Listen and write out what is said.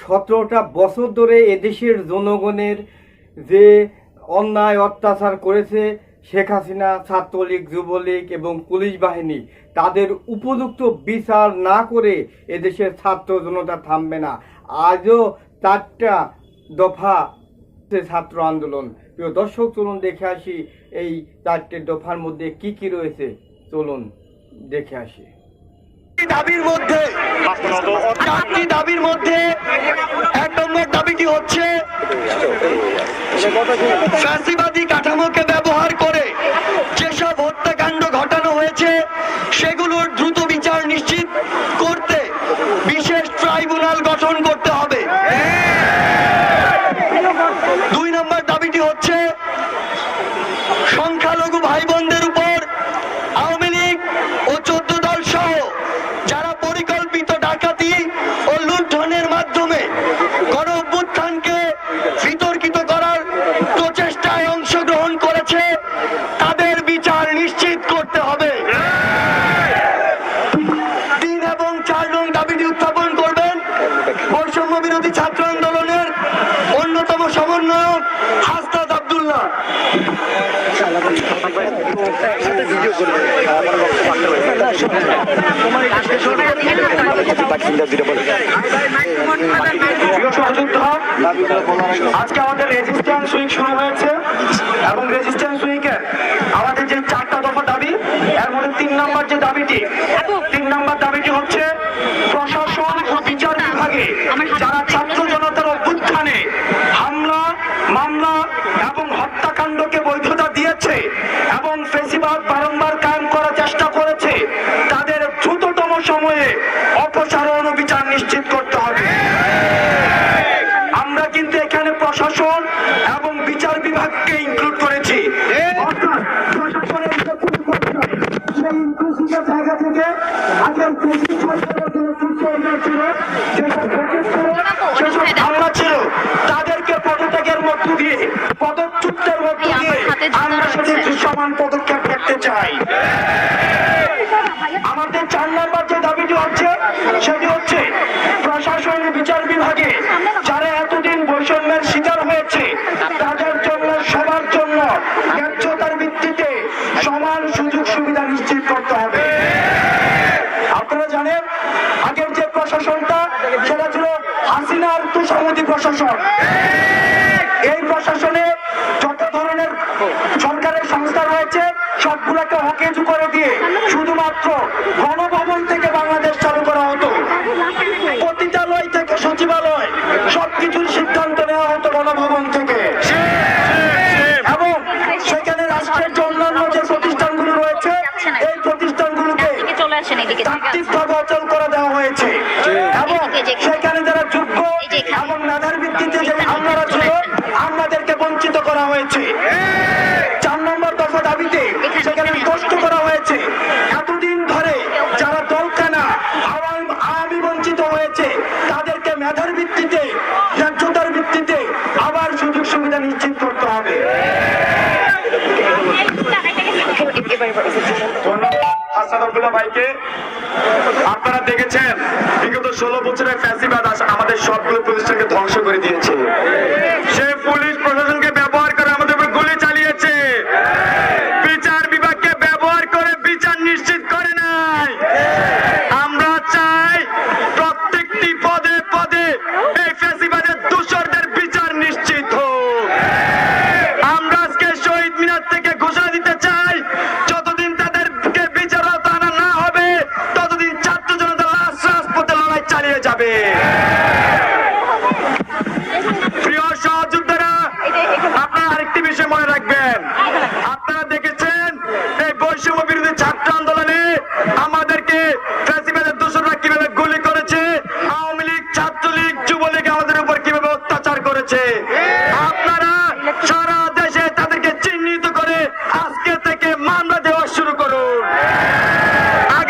সতেরোটা বছর ধরে এদেশের জনগণের যে অন্যায় অত্যাচার করেছে শেখ হাসিনা, ছাত্রলীগ, যুবলীগ এবং পুলিশ বাহিনী, তাদের উপযুক্ত বিচার না করে এদেশের ছাত্র জনতা থামবে না। আজও চারটা দফা ছাত্র আন্দোলন। প্রিয় দর্শক, চলুন দেখে আসি এই চারটে দফার মধ্যে কি কি রয়েছে। চলুন দেখে আসি। দাবির মধ্যে চারটি দাবির মধ্যে এক নম্বর দাবিটি হচ্ছে ফ্যাসিবাদী কাঠামোকে ব্যবহার করে যেসব হত্যাকাণ্ড ঘটানো হয়েছে সেগুলোর দ্রুত বিচার নিশ্চিত করতে বিশেষ ট্রাইব্যুনাল গঠন করতে হবে দুই নম্বর দাবিটি হচ্ছে সংখ্যালঘু ভাই বোনদের উপর আওয়ামী লীগ ও চোদ্দ দল সহ যারা পরিকল্পিত ডাকাতি ও লুণ্ঠনের মাধ্যমে গণ অভ্যুত্থানকে বিতর্কিত করার প্রচেষ্টায় অংশগ্রহণ করেছে তাদের বিচার নিশ্চিত করতে হবে তিন এবং চার নং দাবিটি উত্থাপন করবেন বৈষম্য বিরোধী ছাত্র আন্দোলনের অন্যতম সমন্বয়ক হাসনাত আব্দুল্লাহ। আজকে আমাদের রেজিস্ট্যান্স উইক শুরু হয়েছে এবং রেজিস্ট্যান্স উইকের আমাদের যে চারটা দফা দাবি এর মধ্যে তিন নম্বর যে দাবিটি তিন নম্বর দাবিটি হচ্ছে প্রশাসন ও বিচার বিভাগে যারা ছাত্র জনতার অভ্যুত্থানে হামলা মামলা এবং হত্যাকাণ্ডকে বৈধতা দিয়েছে এবং ফেসিবাদ বারংবার কায়েম করার চেষ্টা করেছে। তাদের দ্রুততম সময়ে অপসারণ বিচার নিশ্চিত করতে হবে। আমরা কিন্তু এখানে প্রশাসন এবং বিচার বিভাগকে ইনক্লুড করেছি। জায়গা থেকে আগের সরকারের ছিল, আমার দিয়ে হাতে জুতা আমরা রয়েছে। সমান পদক্ষেপ রাখতে চাই। আমাদের চার নম্বর যে দাবিটি হচ্ছে সেটি হচ্ছে প্রশাসন বিচার বিভাগে যারা এতদিন বৈষম্যের শিকার হয়েছে তাদের জন্য সবার জন্য ন্যায্যতার ভিত্তিতে সমান সুযোগ সুবিধা নিশ্চিত করতে হবে। আপনারা জানেন আগের যে প্রশাসনটা সেটা ছিল হাসিনার তুষামতি প্রশাসন। এই প্রশাসনে সরকারের সংস্থা রয়েছে সবগুলোকে হকেজু করে দিয়ে। শুধুমাত্র গণভবন থেকে বাংলাদেশ চালু করা হতো পতিতালয় থেকে সচিবালয় সবকিছুর সিদ্ধান্ত নেওয়া হতো গণভবন থেকে এবং সেখানে রাষ্ট্রের যে অন্যান্য যে প্রতিষ্ঠানগুলো রয়েছে এই প্রতিষ্ঠানগুলোকে এদিকে চলে আসেন এদিকে তাত্ত্বিকভাবে অচল করে দেওয়া হয়েছে এবং সেখানে যারা যোগ্য এবং মেধার ভিত্তিতে যে আমলারা ছিল আমলাদেরকে বঞ্চিত করা হয়েছে চার নম্বর দফা দাবিতে সেখানে স্পষ্ট করা হয়েছে এতদিন ধরে যারা দলখানা আওয়াম- আওয়ামী বঞ্চিত হয়েছে তাদেরকে ভিত্তিতে ন্যায্যতার ভিত্তিতে আবার সুযোগ সুবিধা নিশ্চিত করতে হবে। ভাইকে। আপনারা দেখেছেন, বিগত ষোলো বছরের ফ্যাসিবাদ আমাদের সবগুলো প্রতিষ্ঠানকে ধ্বংস করে দিয়েছে। Fluminense!